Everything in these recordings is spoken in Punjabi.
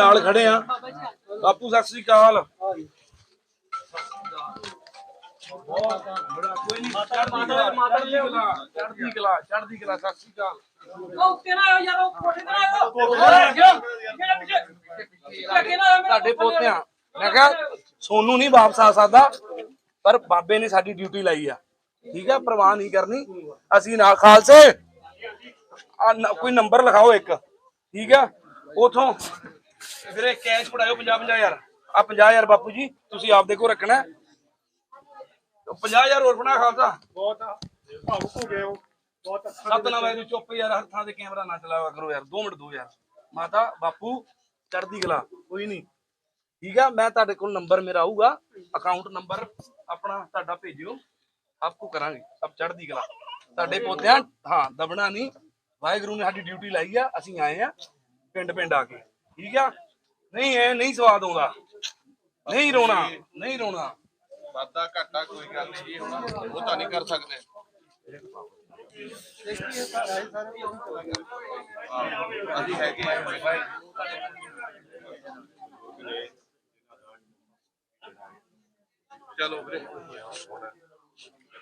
ਨਾਲ ਖੜੇ ਆ। ਬਾਪੂ, ਸਤਿ ਸ੍ਰੀ ਅਕਾਲ। ਬਹੁਤ ਬੜਾ ਕੋਈ ਨਹੀਂ ਚੜ੍ਹਦੀ ਕਲਾ ਚੜ੍ਹਦੀ ਕਲਾ ਚੜ੍ਹਦੀ ਕਲਾ ਚੜ੍ਹਦੀ ਕਲਾ ਸਤਿ ਸ੍ਰੀ ਅਕਾਲ ਉਹ ਉੱਤੇ ਨਾ ਆਇਓ ਯਾਰ ਉਹ ਕੋਠੇ ਤੇ ਨਾ ਆਇਓ ਤੁਹਾਡੇ ਪੋਤਿਆਂ ਮੈਂ ਕਿਹਾ, ਸੋਨੂੰ ਨਹੀਂ ਵਾਪਸ ਆ ਸਕਦਾ, ਪਰ ਬਾਬੇ ਨੇ ਸਾਡੀ ਡਿਊਟੀ ਲਾਈ ਆ। ਠੀਕ ਆ, ਪ੍ਰਵਾਹ ਨਹੀਂ ਕਰਨੀ। ਅਸੀਂ ਨਾ, ਖਾਲਸੇ ਕੋਈ ਨੰਬਰ ਲਿਖਾਓ ਇੱਕ। ਠੀਕ ਆ, ਉਥੋਂ ਵੀਰੇ ਕੈਸ਼ ਫੜਾਇਓ 50 50000 ਆ 50000 ਬਾਪੂ ਜੀ ਤੁਸੀਂ ਆਪਦੇ ਕੋਲ ਰੱਖਣਾ ਹੈ। 50000 ਹੋਰ ਫੜਾ ਖਾਲਸਾ। ਬਹੁਤ ਭਾਵੁਕ ਹੋ ਗਏ ਹੋ। ਬਹੁਤ ਅੱਛਾ ਸਤਨਾਮ ਵਾਹਿਗੁਰੂ ਚੁੱਪ ਯਾਰ ਹਰ ਥਾਂ ਤੇ ਕੈਮਰਾ ਨਾ ਚਲਾਵਾ ਕਰੋ ਯਾਰ। 2 ਮਿੰਟ ਦੋ ਯਾਰ ਮਾਤਾ ਬਾਪੂ ਚੜ੍ਹਦੀ ਕਲਾ। ਕੋਈ ਨਹੀਂ। ਠੀਕ ਆ ਮੈਂ ਤੁਹਾਡੇ ਕੋਲ ਨੰਬਰ ਮੇਰਾ ਆਊਗਾ। ਅਕਾਊਂਟ ਨੰਬਰ ਆਪਣਾ ਤੁਹਾਡਾ ਭੇਜਿਓ। ਕਰਾਂਗੇ। ਸਭ ਚੜ੍ਹਦੀ ਕਲਾ। ਤੁਹਾਡੇ ਪੋਤਿਆਂ ਹਾਂ ਦਬਣਾ ਨਹੀਂ। ਵਾਹਿਗੁਰੂ ਨੇ ਸਾਡੀ ਡਿਊਟੀ ਲਾਈ ਆ। ਅਸੀਂ ਆਏ ਆ ਪਿੰਡ ਪਿੰਡ ਆ ਕੇ। ਠੀਕ ਆ? ਨਹੀਂ ਐ ਨਹੀਂ ਸਵਾਦ ਆਉਂਦਾ। ਨਹੀਂ ਰੋਣਾ ਨਹੀਂ ਰੋਣਾ। ਵਾਧਾ ਘਾਟਾ ਕੋਈ ਗੱਲ ਨਹੀਂ ਜੀ ਹੁਣ ਉਹ ਤਾਂ ਨਹੀਂ ਕਰ ਸਕਦੇ। ਹਾਂ, ਅਸੀਂ ਹੈਗੇ ਆ ਚਲੋ ਵੀਰੇ।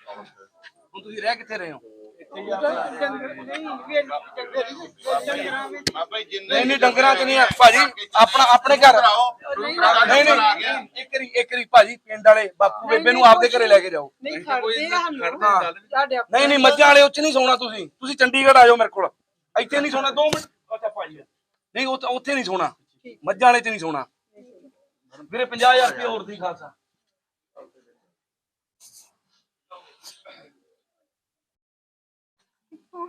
ਹੁਣ ਤੁਸੀਂ ਰਹਿ ਕਿੱਥੇ ਰਹੇ ਹੋ? ਬਾਬਾ ਜੀ ਜਿੰਨੇ ਨਹੀਂ ਨਹੀਂ ਡੰਗਰਾਂ ਚ ਨਹੀਂ ਆ ਭਾਜੀ ਆਪਣਾ ਆਪਣੇ ਘਰ ਨਹੀਂ ਨਹੀਂ ਇੱਕ ਰੀ ਇੱਕ ਰੀ ਭਾਜੀ ਪਿੰਡ ਵਾਲੇ ਬਾਪੂ ਬੇਬੇ ਨੂੰ ਆਪਦੇ ਘਰੇ ਲੈ ਕੇ ਜਾਓ। ਨਹੀਂ ਖੜਦੇ ਆ ਸਾਨੂੰ। ਹਾਂ। ਤੁਹਾਡੇ ਨਹੀਂ ਨਹੀਂ ਮੱਝਾਂ ਵਾਲੇ ਉੱਚ ਨਹੀਂ ਸੌਣਾ ਤੁਸੀਂ। ਤੁਸੀਂ ਚੰਡੀਗੜ੍ਹ ਆ ਜਾਓ ਮੇਰੇ ਕੋਲ। ਇੱਥੇ ਨਹੀਂ ਸੌਣਾ 2 ਮਿੰਟ। ਅੱਛਾ ਭਾਜੀ। ਨਹੀਂ ਉੱਥੇ ਉੱਥੇ ਨਹੀਂ ਸੌਣਾ। ਮੱਝਾਂ ਵਾਲੇ ਚ ਨਹੀਂ ਸੌਣਾ। ਵੀਰੇ 50000 ਰੁਪਏ ਹੋਰ ਦੀ ਖਾਲਸਾ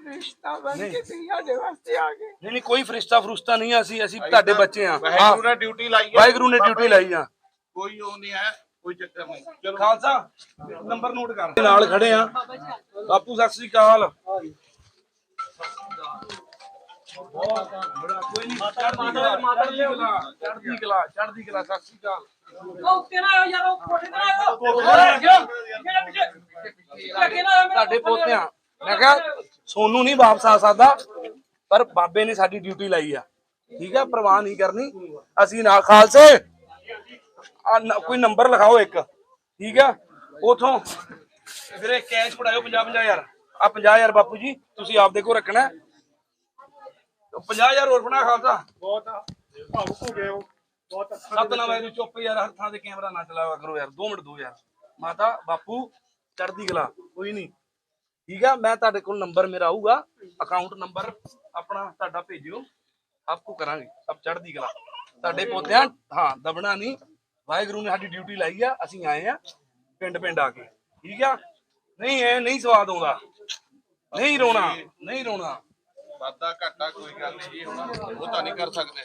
ਰਿਸ਼ਤਾ ਬਣ। ਕੇ ਤੁਸੀਂ ਸਾਡੇ ਵਾਸਤੇ ਆ ਗਏ। ਨਹੀਂ ਨਹੀਂ ਕੋਈ ਫਰਿਸ਼ਤਾ ਫਰੁਸ਼ਤਾ ਨਹੀਂ ਆ, ਅਸੀਂ ਅਸੀਂ ਤੁਹਾਡੇ ਬੱਚੇ ਆ। ਵਾਹਿਗੁਰੂ ਨੇ ਡਿਊਟੀ ਲਾਈ ਹੈ ਵਾਹਿਗੁਰੂ ਨੇ ਡਿਊਟੀ ਲਾਈ ਆ। ਕੋਈ ਉਹ ਨਹੀਂ ਹੈ ਕੋਈ ਚੱਕਰ ਨਹੀਂ। ਚਲੋ। ਖਾਲਸਾ। ਨੰਬਰ ਨੋਟ ਕਰ। ਨਾਲ ਖੜੇ ਆ। ਬਾਪੂ ਸਤਿ ਸ੍ਰੀ ਅਕਾਲ। ਬਹੁਤ ਬੜਾ ਕੋਈ ਨਹੀਂ ਚੜ੍ਹਦੀ ਕਲਾ ਚੜ੍ਹਦੀ ਕਲਾ ਚੜ੍ਹਦੀ ਕਲਾ ਚੜ੍ਹਦੀ ਕਲਾ ਸਤਿ ਸ੍ਰੀ ਅਕਾਲ। ਉਹ ਉੱਤੇ ਨਾ ਆਇਓ ਯਾਰ ਉਹ ਕੋਠੇ ਤੇ ਆਇਓ। ਜਿਹੜਾ ਪਿੱਛੇ ਅੱਗੇ ਨਾ ਆਇਓ ਮੇਰਾ ਤੁਹਾਡੇ ਪੋਤਿਆਂ ਮੈਂ ਕਿਹਾ ਸੋਨੂੰ ਨਹੀਂ ਵਾਪਸ ਆ ਸਕਦਾ ਪਰ ਬਾਬੇ ਨੇ ਸਾਡੀ ਡਿਊਟੀ ਲਾਈ ਆ। ਠੀਕ ਆ ਪ੍ਰਵਾਹ ਨਹੀਂ ਕਰਨੀ। ਅਸੀਂ ਨਾਲ ਖਾਲਸੇ ਆ ਨ- ਕੋਈ ਨੰਬਰ ਲਿਖਾਓ ਇੱਕ। ਠੀਕ ਆ ਉਥੋਂ। ਵੀਰੇ ਕੈਸ਼ ਫੜਾਇਓ 50 50000 ਆ 50000 ਬਾਪੂ ਜੀ ਤੁਸੀਂ ਆਪਦੇ ਕੋਲ ਰੱਖਣਾ। ਹੈ। 50000 ਹੋਰ ਫੜਾ ਖਾਲਸਾ। ਬਹੁਤ ਭਾਵੁਕ ਹੋ ਗਏ ਹੋ। ਬਹੁਤ ਅੱਛਾ ਸਤਨਾਮ ਵਾਹਿਗੁਰੂ ਚੁੱਪ ਯਾਰ ਹਰ ਥਾਂ ਤੇ ਕੈਮਰਾ ਨਾ ਚਲਾਵਾ ਕਰੋ ਯਾਰ। 2 ਮਿੰਟ ਦੋ ਯਾਰ ਮਾਤਾ ਬਾਪੂ ਚੜ੍ਹਦੀ ਕਲਾ। ਕੋਈ ਨਹੀਂ। ਠੀਕ ਆ, ਮੈਂ ਤੁਹਾਡੇ ਕੋਲ ਨੰਬਰ ਮੇਰਾ ਆਊਗਾ ਅਕਾਊਂਟ ਨੰਬਰ ਆਪਣਾ ਤੁਹਾਡਾ ਭੇਜਿਓ, ਆਪਕੋ ਕਰਾਂਗੇ, ਸਭ ਚੜ੍ਹਦੀ ਕਲਾ। ਤੁਹਾਡੇ ਪੋਤਿਆਂ ਹਾਂ, ਦਬਣਾ ਨਹੀਂ, ਵਾਹਿਗੁਰੂ ਨੇ ਸਾਡੀ ਡਿਊਟੀ ਲਾਈ ਆ, ਅਸੀਂ ਆਏ ਆ ਪਿੰਡ ਪਿੰਡ ਆ ਕੇ, ਠੀਕ ਆ? ਨਹੀਂ ਐ ਨਹੀਂ ਸਵਾਦ ਆਉਂਦਾ। ਨਹੀਂ ਰੋਣਾ ਨਹੀਂ ਰੋਣਾ। ਵਾਧਾ ਘਾਟਾ ਕੋਈ ਗੱਲ ਨਹੀਂ ਜੀ, ਹੁਣ ਉਹ ਤਾਂ ਨਹੀਂ ਕਰ ਸਕਦੇ।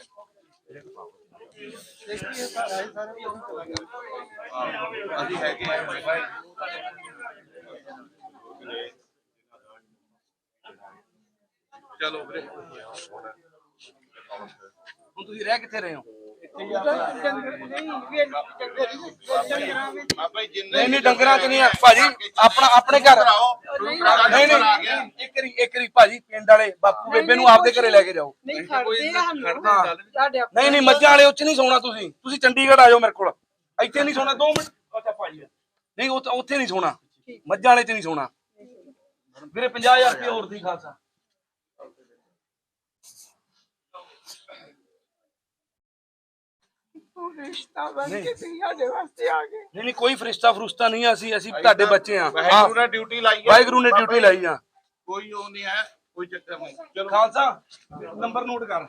ਅਸੀਂ ਹੈਗੇ ਆ। ਚਲੋ ਵੀਰੇ। ਹੁਣ ਤੁਸੀਂ ਰਹਿ ਕਿੱਥੇ ਰਹੇ ਹੋ? ਬਾਬਾ ਜੀ ਜਿੰਨੇ ਨਹੀਂ ਨਹੀਂ ਡੰਗਰਾਂ ਚ ਨਹੀਂ ਆ। ਭਾਜੀ ਆਪਣਾ ਆਪਣੇ ਘਰ। ਨਹੀਂ ਨਹੀਂ। ਇੱਕ ਰੀ ਇੱਕ ਰੀ ਭਾਜੀ ਪਿੰਡ ਵਾਲੇ ਬਾਪੂ ਬੇਬੇ ਨੂੰ ਆਪਦੇ ਘਰੇ ਲੈ ਕੇ ਜਾਓ। ਨਹੀਂ ਖੜਦੇ ਆ ਸਾਨੂੰ। ਹਾਂ। ਤੁਹਾਡੇ ਨਹੀਂ ਨਹੀਂ ਮੱਝਾਂ ਵਾਲੇ ਉੱਚ ਨਹੀਂ ਸੌਣਾ ਤੁਸੀਂ। ਤੁਸੀਂ ਚੰਡੀਗੜ੍ਹ ਆ ਜਾਓ ਮੇਰੇ ਕੋਲ। ਇੱਥੇ ਨਹੀਂ ਸੌਣਾ 2 ਮਿੰਟ। ਅੱਛਾ ਭਾਜੀ। ਨਹੀਂ ਉੱਥੇ ਉੱਥੇ ਨਹੀਂ ਸੌਣਾ। ਮੱਝਾਂ ਵਾਲੇ ਚ ਨਹੀਂ ਸੌਣਾ। ਵੀਰੇ 50000 ਰੁਪਏ ਹੋਰ ਦੀ ਖਾਲਸਾ ਰਿਸ਼ਤਾ ਬਣ ਨਹੀਂ। ਕੇ ਤੁਸੀਂ ਸਾਡੇ ਵਾਸਤੇ ਆ ਗਏ। ਨਹੀਂ ਨਹੀਂ ਕੋਈ ਫਰਿਸ਼ਤਾ ਫਰੁਸ਼ਤਾ ਨਹੀਂ ਆ, ਅਸੀਂ ਅਸੀਂ ਤੁਹਾਡੇ ਬੱਚੇ ਆ। ਵਾਹਿਗੁਰੂ ਨੇ ਡਿਊਟੀ ਲਾਈ ਹੈ ਵਾਹਿਗੁਰੂ ਨੇ ਡਿਊਟੀ ਲਾਈ ਆ। ਕੋਈ ਉਹ ਨਹੀਂ ਹੈ ਕੋਈ ਚੱਕਰ ਨਹੀਂ। ਚਲੋ। ਖਾਲਸਾ ਨੰਬਰ ਨੋਟ ਕਰ।